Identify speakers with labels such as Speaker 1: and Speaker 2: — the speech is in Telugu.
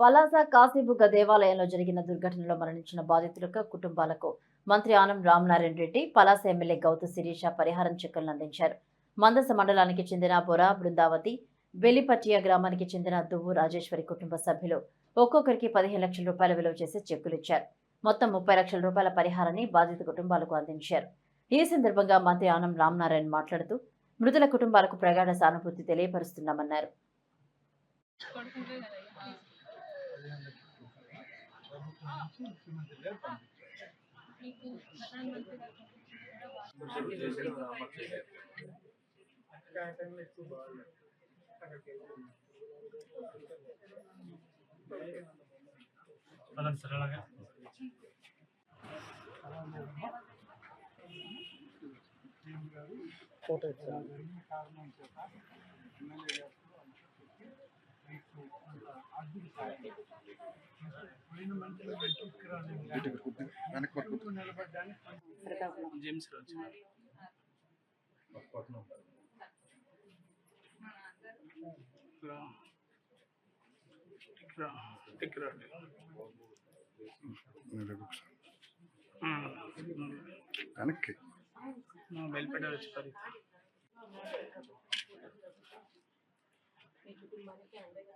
Speaker 1: పలాస కాశీబుగ్గ దేవాలయంలో జరిగిన దుర్ఘటనలో మరణించిన బాధితులకు కుటుంబాలకు మంత్రి ఆనం రామనారాయణ రెడ్డి పలాస ఎమ్మెల్యే గౌతు శిరీష పరిహారం చెక్కులను అందించారు. మందస మండలానికి చెందిన బొరా బృందావతి వెలిపట్టియ గ్రామానికి చెందిన దువ్వు రాజేశ్వరి కుటుంబ సభ్యులు ఒక్కొక్కరికి పదిహేను లక్షల రూపాయల విలువ చేసే చెక్కులు ఇచ్చారు మొత్తం ముప్పై లక్షల రూపాయల పరిహారాన్ని బాధిత కుటుంబాలకు అందించారు. ఈ సందర్భంగా మంత్రి ఆనం రామనారాయణ మాట్లాడుతూ మృతుల కుటుంబాలకు ప్రగాఢ సానుభూతి తెలియపరుస్తున్నామన్నారు.
Speaker 2: పదండి సార్ అలాగే జేమ్స్ రావు రండి. ఉమ్.
Speaker 3: వెనక్కి
Speaker 2: ఉమ్, వచ్చి
Speaker 1: మీ కుటుంబానికి అండగా